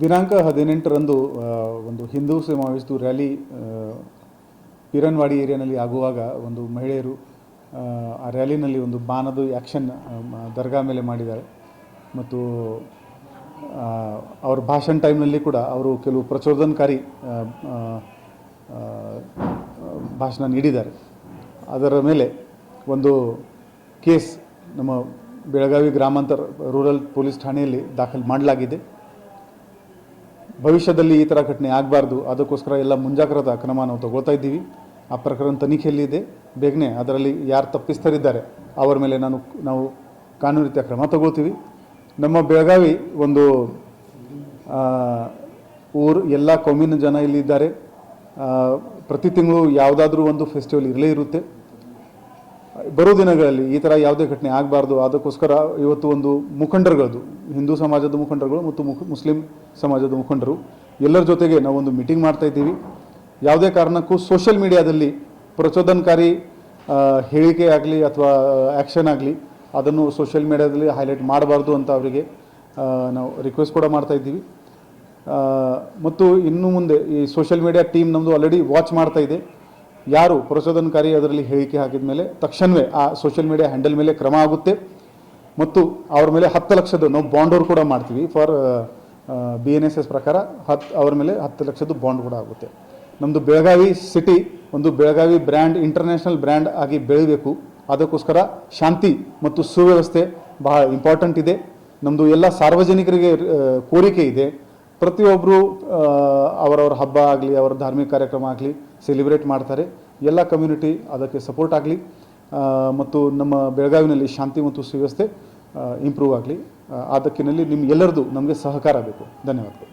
ದಿನಾಂಕ ಹದಿನೆಂಟರಂದು ಒಂದು ಹಿಂದೂ ಸಮಾವೇಶದ ರ್ಯಾಲಿ ಪಿರನ್ವಾಡಿ ಏರಿಯಾನಲ್ಲಿ ಆಗುವಾಗ ಒಂದು ಮಹಿಳೆಯರು ಆ, ರ್ಯಾಲಿನಲ್ಲಿ ಒಂದು ಬಾನದು ಆ್ಯಕ್ಷನ್ ದರ್ಗಾ ಮೇಲೆ ಮಾಡಿದ್ದಾರೆ. ಮತ್ತು ಅವರ ಭಾಷಣ ಟೈಮ್ನಲ್ಲಿ ಕೂಡ ಅವರು ಕೆಲವು ಪ್ರಚೋದನಕಾರಿ ಭಾಷಣ ನೀಡಿದ್ದಾರೆ. ಅದರ ಮೇಲೆ ಒಂದು ಕೇಸ್ ನಮ್ಮ ಬೆಳಗಾವಿ ಗ್ರಾಮಾಂತರ ರೂರಲ್ ಪೊಲೀಸ್ ಠಾಣೆಯಲ್ಲಿ ದಾಖಲು ಮಾಡಲಾಗಿದೆ. ಭವಿಷ್ಯದಲ್ಲಿ ಈ ಥರ ಘಟನೆ ಆಗಬಾರ್ದು ಅದಕ್ಕೋಸ್ಕರ ಎಲ್ಲ ಮುಂಜಾಗ್ರತಾ ಕ್ರಮ ನಾವು ತಗೊಳ್ತಾ ಇದ್ದೀವಿ. ಆ ಪ್ರಕರಣ ತನಿಖೆಯಲ್ಲಿದೆ ಬೇಗನೆ ಅದರಲ್ಲಿ ಯಾರು ತಪ್ಪಿಸ್ತರಿದ್ದಾರೆ ಅವರ ಮೇಲೆ ನಾನು ನಾವು ಕಾನೂನು ರೀತಿಯ ಕ್ರಮ ತಗೊಳ್ತೀವಿ. ನಮ್ಮ ಬೆಳಗಾವಿ ಒಂದು ಊರು ಎಲ್ಲ ಕೌಮಿನ ಜನ ಇಲ್ಲಿ ಇದ್ದಾರೆ. ಆ, ಪ್ರತಿ ತಿಂಗಳು ಯಾವುದಾದ್ರೂ ಒಂದು ಫೆಸ್ಟಿವಲ್ ಇರಲೇ ಇರುತ್ತೆ. ಬರೋ ದಿನಗಳಲ್ಲಿ ಈ ಥರ ಯಾವುದೇ ಘಟನೆ ಆಗಬಾರ್ದು. ಅದಕ್ಕೋಸ್ಕರ ಇವತ್ತು ಒಂದು ಮುಖಂಡರುಗಳದ್ದು, ಹಿಂದೂ ಸಮಾಜದ ಮುಖಂಡರುಗಳು ಮತ್ತು ಮುಖ, ಮುಸ್ಲಿಂ ಸಮಾಜದ ಮುಖಂಡರು, ಎಲ್ಲರ ಜೊತೆಗೆ ನಾವೊಂದು ಮೀಟಿಂಗ್ ಮಾಡ್ತಾ ಇದ್ದೀವಿ. ಯಾವುದೇ ಕಾರಣಕ್ಕೂ ಸೋಷಿಯಲ್ ಮೀಡಿಯಾದಲ್ಲಿ ಪ್ರಚೋದನಕಾರಿ ಹೇಳಿಕೆ ಆಗಲಿ ಅಥವಾ ಆ್ಯಕ್ಷನ್ ಆಗಲಿ ಅದನ್ನು ಸೋಷಿಯಲ್ ಮೀಡಿಯಾದಲ್ಲಿ ಹೈಲೈಟ್ ಮಾಡಬಾರ್ದು ಅಂತ ಅವರಿಗೆ ನಾವು ರಿಕ್ವೆಸ್ಟ್ ಕೂಡ ಮಾಡ್ತಾ ಇದ್ದೀವಿ. ಮತ್ತು ಇನ್ನು ಮುಂದೆ ಈ ಸೋಷಿಯಲ್ ಮೀಡಿಯಾ ಟೀಮ್ ನಮ್ಮದು ಆಲ್ರೆಡಿ ವಾಚ್ ಮಾಡ್ತಾ ಇದೆ. ಯಾರು ಪ್ರಚೋದನಕಾರಿ ಅದರಲ್ಲಿ ಹೇಳಿಕೆ ಹಾಕಿದ ಮೇಲೆ ತಕ್ಷಣವೇ ಆ ಸೋಷಿಯಲ್ ಮೀಡಿಯಾ ಹ್ಯಾಂಡಲ್ ಮೇಲೆ ಕ್ರಮ ಆಗುತ್ತೆ. ಮತ್ತು ಅವ್ರ ಮೇಲೆ ಹತ್ತು ಲಕ್ಷದ ನಾವು ಬಾಂಡೋರ್ ಕೂಡ ಮಾಡ್ತೀವಿ for B N S S ಪ್ರಕಾರ ಹತ್ತು ಅವ್ರ ಮೇಲೆ ಹತ್ತು ಲಕ್ಷದ ಬಾಂಡ್ ಕೂಡ ಆಗುತ್ತೆ. ನಮ್ಮದು ಬೆಳಗಾವಿ ಸಿಟಿ ಒಂದು ಬೆಳಗಾವಿ ಬ್ರ್ಯಾಂಡ್ ಇಂಟರ್ನ್ಯಾಷನಲ್ ಬ್ರ್ಯಾಂಡ್ ಆಗಿ ಬೆಳಿಬೇಕು. ಅದಕ್ಕೋಸ್ಕರ ಶಾಂತಿ ಮತ್ತು ಸುವ್ಯವಸ್ಥೆ ಬಹಳ ಇಂಪಾರ್ಟೆಂಟ್ ಇದೆ. ನಮ್ಮದು ಎಲ್ಲ ಸಾರ್ವಜನಿಕರಿಗೆ ಕೋರಿಕೆ ಇದೆ. ಪ್ರತಿಯೊಬ್ಬರು ಅವರವರ ಹಬ್ಬ ಆಗಲಿ, ಅವರ ಧಾರ್ಮಿಕ ಕಾರ್ಯಕ್ರಮ ಆಗಲಿ ಸೆಲಿಬ್ರೇಟ್ ಮಾಡ್ತಾರೆ. ಎಲ್ಲ ಕಮ್ಯುನಿಟಿ ಅದಕ್ಕೆ ಸಪೋರ್ಟ್ ಆಗಲಿ ಮತ್ತು ನಮ್ಮ ಬೆಳಗಾವಿನಲ್ಲಿ ಶಾಂತಿ ಮತ್ತು ಸುವ್ಯವಸ್ಥೆ ಇಂಪ್ರೂವ್ ಆಗಲಿ, ಆ ದಕ್ಕಿನಲ್ಲಿ ನಿಮ್ಮ ಎಲ್ಲರದು ನಮಗೆ ಸಹಕಾರ ಬೇಕು. ಧನ್ಯವಾದಗಳು.